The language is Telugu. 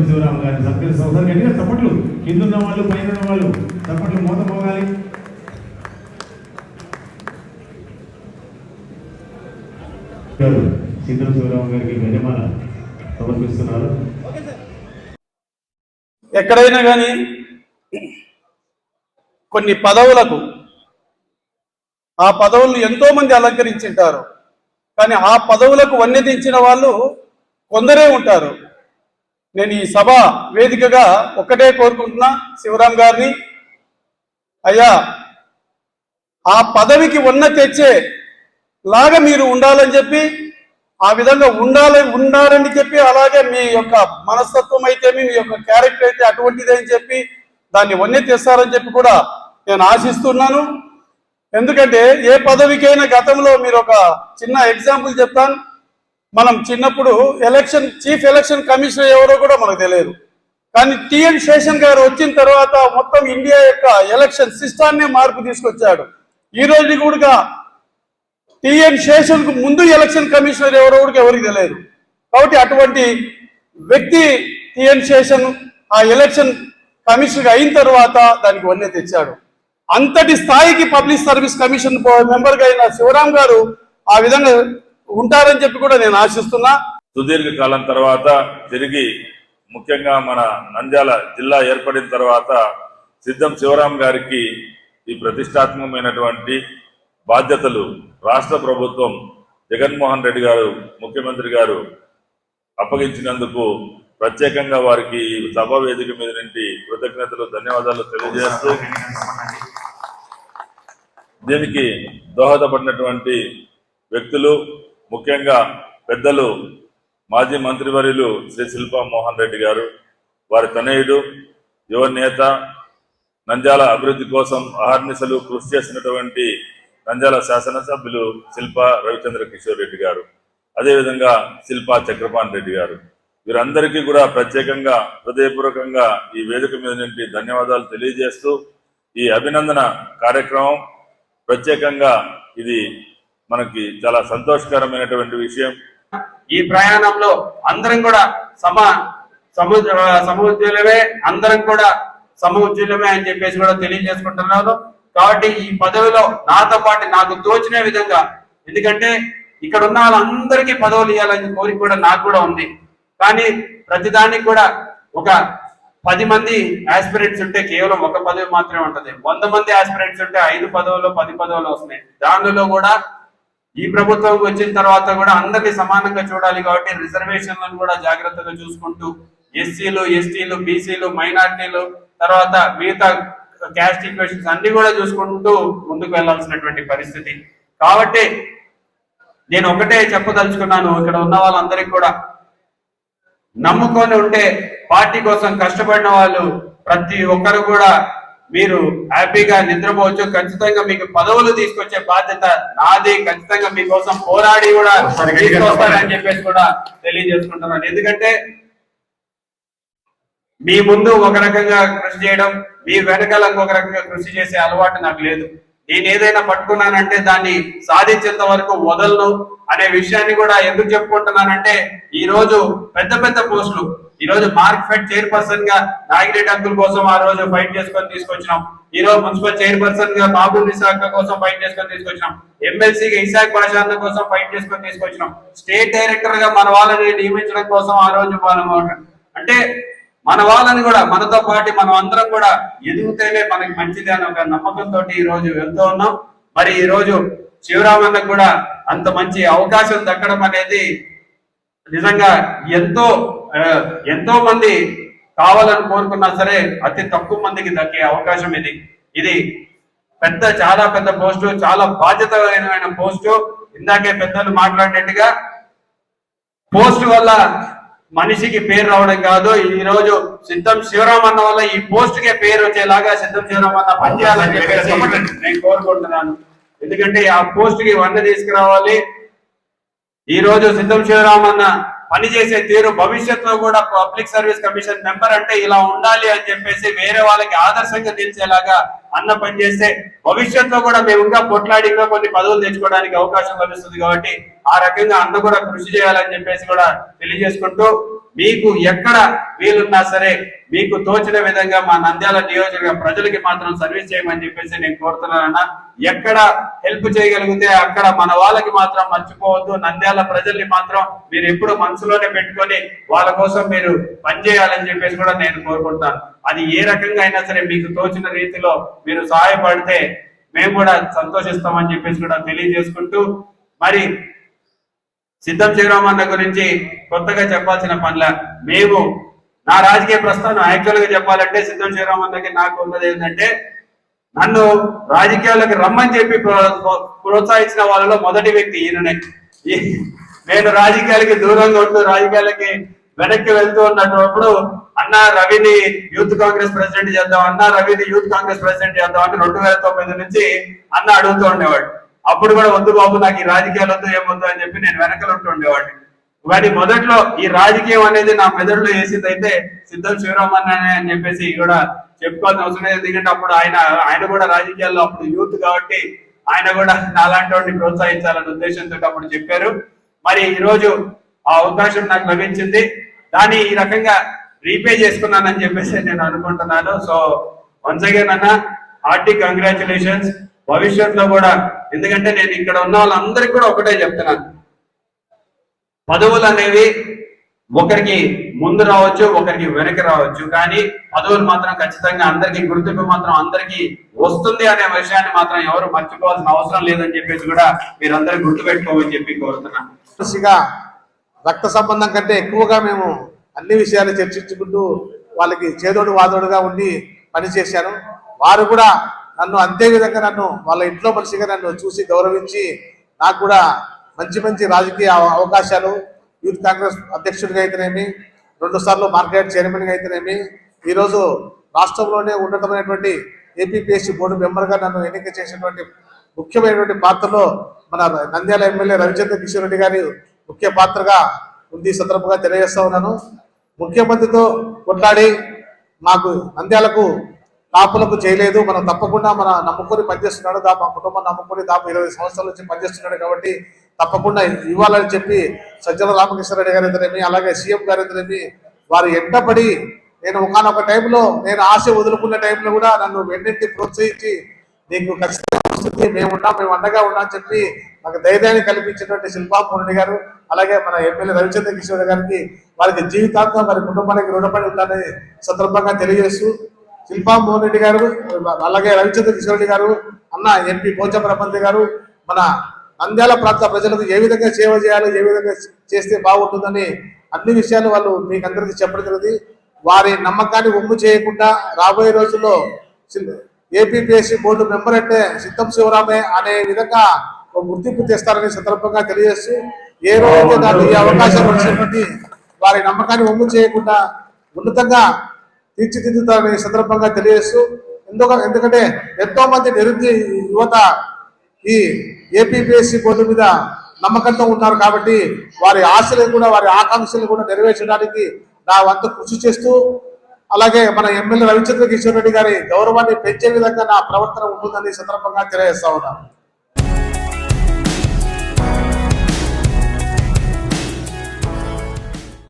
సిద్ధం శివరామ గారిని సత్కరిస్తాం ఒకసారి గట్టిగా చప్పట్లు కింద ఉన్న వాళ్ళు పైన ఉన్న వాళ్ళు చప్పట్లు మూత పోగాలి గారు సిద్ధం శివరామ గారికి గజమాల సమర్పిస్తున్నారు. ఎక్కడైనా కానీ కొన్ని పదవులకు ఆ పదవులను ఎంతో మంది అలంకరించింటారు. కానీ ఆ పదవులకు వన్నెదించిన వాళ్ళు కొందరే ఉంటారు. నేను ఈ సభ వేదికగా ఒక్కటే కోరుకుంటున్నా శివరాం గారిని. అయ్యా ఆ పదవికి ఉన్న తెచ్చే లాగా మీరు ఉండాలని చెప్పి ఆ విధంగా ఉండాలని ఉండాలని చెప్పి అలాగే మీ యొక్క మనస్తత్వం అయితే మీ యొక్క క్యారెక్టర్ అయితే అటువంటిది అని చెప్పి దాన్ని వన్నె తెస్తారని చెప్పి కూడా నేను ఆశిస్తున్నాను. ఎందుకంటే ఏ పదవికైనా గతంలో మీరు ఒక చిన్న ఎగ్జాంపుల్ చెప్తాను. మనం చిన్నప్పుడు ఎలక్షన్ చీఫ్ ఎలక్షన్ కమిషనర్ ఎవరో కూడా మనకు తెలియదు. కానీ టిఎన్ శేషన్ గారు వచ్చిన తర్వాత మొత్తం ఇండియా యొక్క ఎలక్షన్ సిస్టాన్ని మార్పు తీసుకొచ్చాడు. ఈ రోజు కూడా టిఎన్ శేషన్కు ముందు ఎలక్షన్ కమిషనర్ ఎవరో కూడా ఎవరికి తెలియదు. కాబట్టి అటువంటి వ్యక్తి టిఎన్ శేషన్ ఆ ఎలక్షన్ కమిషనర్ అయిన తర్వాత దానికి వన్నె తెచ్చాడు. అంతటి స్థాయికి పబ్లిక్ సర్వీస్ కమిషన్ మెంబర్గా అయిన శివరాం గారు ఆ విధంగా ఉంటారని చెప్పి కూడా నేను ఆశిస్తున్నా. సుదీర్ఘకాలం తర్వాత తిరిగి ముఖ్యంగా మన నంద్యాల జిల్లా ఏర్పడిన తర్వాత సిద్ధం శివరాం గారికి ఈ ప్రతిష్టాత్మకమైనటువంటి బాధ్యతలు రాష్ట్ర ప్రభుత్వం జగన్మోహన్ రెడ్డి గారు ముఖ్యమంత్రి గారు అప్పగించినందుకు ప్రత్యేకంగా వారికి ఈ సభా వేదిక మీద నుండి కృతజ్ఞతలు ధన్యవాదాలు తెలియజేస్తూ దీనికి దోహదపడినటువంటి వ్యక్తులు ముఖ్యంగా పెద్దలు మాజీ మంత్రివర్యులు శ్రీ శిల్పా మోహన్ రెడ్డి గారు వారి తనయుడు యువ నేత నంద్యాల అభివృద్ధి కోసం అహర్నిశలు కృషి చేసినటువంటి నంద్యాల శాసనసభ్యులు శిల్పా రవిచంద్ర కిషోర్ రెడ్డి గారు అదేవిధంగా శిల్పా చక్రపాణి రెడ్డి గారు. వీరందరికీ కూడా ప్రత్యేకంగా హృదయపూర్వకంగా ఈ వేదిక మీద నుండి ధన్యవాదాలు తెలియజేస్తూ ఈ అభినందన కార్యక్రమం ప్రత్యేకంగా ఇది మనకి చాలా సంతోషకరమైనటువంటి విషయం. ఈ ప్రయాణంలో అందరం కూడా సమ సముద్రమే అందరం కూడా సముద్రమే అని చెప్పేసి కూడా తెలియజేసుకుంటున్నాను. కాబట్టి ఈ పదవిలో నాతో పాటు నాకు తోచిన విధంగా ఎందుకంటే ఇక్కడ ఉన్న వాళ్ళందరికీ పదవులు ఇవ్వాలని కోరిక కూడా నాకు కూడా ఉంది. కానీ ప్రతిదానికి కూడా ఒక పది మంది ఆస్పిరెంట్స్ ఉంటే కేవలం ఒక పదవి మాత్రమే ఉంటుంది. వంద మంది ఆస్పిరెంట్స్ ఉంటే ఐదు పదవులు పది పదవులు వస్తున్నాయి. దానిలో కూడా ఈ ప్రభుత్వం వచ్చిన తర్వాత కూడా అందరినీ సమానంగా చూడాలి కాబట్టి రిజర్వేషన్లను కూడా జాగ్రత్తగా చూసుకుంటూ ఎస్సీలు ఎస్టీలు బీసీలు మైనార్టీలు తర్వాత మిగతా క్యాస్ట్ ఈక్వేషన్స్ అన్ని కూడా చూసుకుంటూ ముందుకు వెళ్ళాల్సినటువంటి పరిస్థితి. కాబట్టి నేను ఒకటే చెప్పదలుచుకున్నాను ఇక్కడ ఉన్న వాళ్ళందరికీ కూడా. నమ్ముకొని ఉంటే పార్టీ కోసం కష్టపడిన వాళ్ళు ప్రతి ఒక్కరు కూడా మీరు హ్యాపీగా నిద్రపోవచ్చు. ఖచ్చితంగా మీకు పదవులు తీసుకొచ్చే బాధ్యత నాది. ఖచ్చితంగా మీకోసం పోరాడి కూడా తీసుకొస్తానని చెప్పేసి కూడా తెలియజేసుకుంటున్నాను. ఎందుకంటే మీ ముందు ఒక రకంగా కృషి చేయడం మీ వెనకాల ఇంకొక రకంగా కృషి చేసే అలవాటు నాకు లేదు. నేను ఏదైనా పట్టుకున్నానంటే దాన్ని సాధించేంత వరకు వదలను అనే విషయాన్ని కూడా ఎందుకు చెప్పుకుంటున్నానంటే ఈ రోజు పెద్ద పెద్ద పోస్టులు ఈ రోజు మార్క్ ఫెడ్ చైర్పర్సన్గా నాగిరెడ్డి అంకుల్ కోసం ఆ రోజు ఫైట్ చేసుకొని తీసుకొచ్చినాం. ఈ రోజు మున్సిపల్ చైర్పర్సన్గా బాబు విశాఖ కోసం ఫైట్ చేసుకొని తీసుకొచ్చినాం. ఎమ్మెల్సీగా ఇసాక్ భాషాన్న కోసం ఫైట్ చేసుకొని తీసుకొచ్చినాం. స్టేట్ డైరెక్టర్గా మన వాళ్ళని నియమించడం కోసం ఆ రోజు మనం అంటే మన వాళ్ళని కూడా మనతో పాటు మనం అందరం కూడా ఎదుగుతేనే మనకి మంచిది అని ఒక నమ్మకంతో ఈ రోజు వెళ్తూ ఉన్నాం. మరి ఈ రోజు శివరామన్నకు కూడా అంత మంచి అవకాశం దక్కడం అనేది నిజంగా ఎంతో ఎంతో మంది కావాలని కోరుకున్నా సరే అతి తక్కువ మందికి దక్కే అవకాశం ఇది. ఇది పెద్ద చాలా పెద్ద పోస్టు చాలా బాధ్యతమైన పోస్టు. ఇందాకే పెద్దలు మాట్లాడినట్టుగా పోస్ట్ వల్ల మనిషికి పేరు రావడం కాదు. ఈ రోజు సిద్ధం శివరామన్న వల్ల ఈ పోస్ట్ కే పేరు వచ్చేలాగా సిద్ధం శివరామన్న పనిచేయాలని చెప్పేసి నేను కోరుకుంటున్నాను. ఎందుకంటే ఆ పోస్ట్కి వన్న తీసుకురావాలి. ఈ రోజు సిద్ధం శివరామన్న పనిచేసే తీరు భవిష్యత్తులో కూడా పబ్లిక్ సర్వీస్ కమిషన్ మెంబర్ అంటే ఇలా ఉండాలి అని చెప్పేసి వేరే వాళ్ళకి ఆదర్శంగా నిలిచేలాగా అన్న పనిచేస్తే భవిష్యత్తులో కూడా మేము ఇంకా పొట్లాడి ఇంకా కొన్ని పదవులు తెచ్చుకోవడానికి అవకాశం లభిస్తుంది కాబట్టి ఆ రకంగా అన్న కూడా కృషి చేయాలని చెప్పేసి కూడా తెలియజేసుకుంటూ మీకు ఎక్కడ వీలున్నా సరే మీకు తోచిన విధంగా మా నంద్యాల నియోజకవర్గ ప్రజలకి మాత్రం సర్వీస్ చేయమని చెప్పేసి నేను కోరుతున్నానన్నా. ఎక్కడ హెల్ప్ చేయగలిగితే అక్కడ మన వాళ్ళకి మాత్రం మర్చిపోవద్దు. నంద్యాల ప్రజల్ని మాత్రం మీరు ఎప్పుడు మనసులోనే పెట్టుకొని వాళ్ళ కోసం మీరు పనిచేయాలని చెప్పేసి కూడా నేను కోరుకుంటాను. అది ఏ రకంగా అయినా సరే మీకు తోచిన రీతిలో మీరు సహాయపడితే మేము కూడా సంతోషిస్తామని చెప్పేసి కూడా తెలియజేసుకుంటూ మరి సిద్ధం శ్రీరామన్న గురించి కొత్తగా చెప్పాల్సిన పనుల మేము నా రాజకీయ ప్రస్థానం యాక్చువల్గా చెప్పాలంటే సిద్ధం శ్రీరామన్నకి నాకు ఉన్నది ఏంటంటే నన్ను రాజకీయాలకు రమ్మని చెప్పి ప్రో- ప్రోత్సహించిన వాళ్ళలో మొదటి వ్యక్తి ఈయననే. నేను రాజకీయాలకి దూరంగా ఉంటూ రాజకీయాలకి వెనక్కి వెళ్తూ ఉన్నప్పుడు అన్న రవిని యూత్ కాంగ్రెస్ ప్రెసిడెంట్ చేద్దాం అన్న రవిని యూత్ కాంగ్రెస్ ప్రెసిడెంట్ చేద్దాం అంటే రెండు వేల తొమ్మిది నుంచి అన్న అడుగుతూ ఉండేవాడు. అప్పుడు కూడా వద్దు బాబు నాకు ఈ రాజకీయాలు వద్దు ఏమొద్దు అని చెప్పి నేను వెనకలు ఉండేవాడిని. కానీ మొదట్లో ఈ రాజకీయం అనేది నా మెదడులో వేసింది అయితే సిద్ధం శివరామన్ననే అని చెప్పేసి కూడా చెప్పుకోవాల్సిన అవసరం లేదు. ఎందుకంటే అప్పుడు ఆయన ఆయన కూడా రాజకీయాల్లో అప్పుడు యూత్ కాబట్టి ఆయన కూడా నాలాంటి వాడిని ప్రోత్సహించాలనే ఉద్దేశంతో అప్పుడు చెప్పారు. మరి ఈరోజు ఆ అవకాశం నాకు లభించింది. దాన్ని ఈ రకంగా రీపే చేసుకున్నానని చెప్పేసి నేను అనుకుంటున్నాను. సో వన్స్ అగైన్ అన్న హార్టీ కంగ్రాచులేషన్స్ భవిష్యత్తులో కూడా ఎందుకంటే నేను ఇక్కడ ఉన్న వాళ్ళందరికీ కూడా ఒకటే చెప్తున్నాను. పదవులు అనేవి ఒకరికి ముందు రావచ్చు ఒకరికి వెనక రావచ్చు. కానీ పదవులు మాత్రం ఖచ్చితంగా అందరికీ గుర్తింపు మాత్రం అందరికీ వస్తుంది అనే విషయాన్ని మాత్రం ఎవరు మర్చిపోవాల్సిన అవసరం లేదని చెప్పేసి కూడా మీరందరూ గుర్తుపెట్టుకోమని చెప్పి కోరుతున్నాను. రక్త సంబంధం కంటే ఎక్కువగా మేము అన్ని విషయాలు చర్చించుకుంటూ వాళ్ళకి చేదోడు వాదోడుగా ఉండి పనిచేశాను. వారు కూడా నన్ను అంతే విధంగా నన్ను వాళ్ళ ఇంట్లో మనిషిగా నన్ను చూసి గౌరవించి నాకు కూడా మంచి మంచి రాజకీయ అవ- అవకాశాలు యూత్ కాంగ్రెస్ అధ్యక్షుడిగా అయితేనేమి రెండు సార్లు మార్కెట్ చైర్మన్గా అయితేనేమి ఈరోజు రాష్ట్రంలోనే ఉన్నతమైనటువంటి ఏపీపీఎస్సీ బోర్డు మెంబర్గా నన్ను ఎన్నిక చేసినటువంటి ముఖ్యమైనటువంటి పాత్రలో మన నంద్యాల ఎమ్మెల్యే రవిచంద్ర కిషోర్ రెడ్డి గారి ముఖ్య పాత్రగా ఉంది సందర్భంగా తెలియజేస్తా ఉన్నాను. ముఖ్యమంత్రితో కొట్లాడి మాకు నంద్యాలకు కాపులకు చేయలేదు. మనం తప్పకుండా మన నమ్ముకొని పనిచేస్తున్నాడు దా మా కుటుంబం నమ్ముకొని దాపు ఇరవై సంవత్సరాల నుంచి పనిచేస్తున్నాడు కాబట్టి తప్పకుండా ఇవ్వాలని చెప్పి సజ్జల రామకృష్ణారెడ్డి గారి ఇద్దరేమి అలాగే సీఎం గారి ఇద్దరేమి వారు ఎంటపడి నేను ఒకనొక టైంలో నేను ఆశ వదులుకున్న టైంలో కూడా నన్ను వెన్నింటి ప్రోత్సహించి నీకు ఖచ్చితంగా వస్తుంది మేము ఉన్నాం మేము అండగా ఉన్నాం అని చెప్పి నాకు ధైర్యాన్ని కల్పించినటువంటి శిల్పా గారు అలాగే మన ఎమ్మెల్యే రవిచంద్ర కిషోర్ గారికి వారికి జీవితాంతం వారి కుటుంబానికి రుణపడి ఉండాలని సందర్భంగా తెలియజేస్తూ శిల్పా మోహన్ రెడ్డి గారు అలాగే రవిచంద్ర కిషోర్ రెడ్డి గారు అన్న ఎంపీ పోచం ప్రబంధి గారు మన నంద్యాల ప్రాంత ప్రజలకు ఏ విధంగా సేవ చేయాలి ఏ విధంగా చేస్తే బాగుంటుందని అన్ని విషయాలు వాళ్ళు మీకు అందరికీ చెప్పడం జరిగింది. వారి నమ్మకాన్ని ఉమ్ము చేయకుండా రాబోయే రోజుల్లో ఏపీపీఎస్సీ బోర్డు మెంబర్ అంటే సిద్ధం శివరామే అనే విధంగా ఒక గుర్తింపు తెస్తారనే సందర్భంగా తెలియజేస్తూ ఏ రోజు దాన్ని ఈ అవకాశం వచ్చినటువంటి వారి నమ్మకాన్ని ఒమ్ము చేయకుండా ఉన్నతంగా తీర్చిదిద్దుతారని సందర్భంగా తెలియజేస్తూ ఎందుక ఎందుకంటే ఎంతో మంది నిరుద్యోగ యువత ఈ ఏపీపీఎస్సీ బోర్డు మీద నమ్మకంతో ఉన్నారు కాబట్టి వారి ఆశలు కూడా వారి ఆకాంక్షలు కూడా నెరవేర్చడానికి నా వంతు కృషి చేస్తూ అలాగే మన ఎమ్మెల్యే రవిచంద్ర కిషోర్ రెడ్డి గారి గౌరవాన్ని పెంచే విధంగా నా ప్రవర్తన ఉంటుందని సందర్భంగా తెలియజేస్తా ఉన్నాను.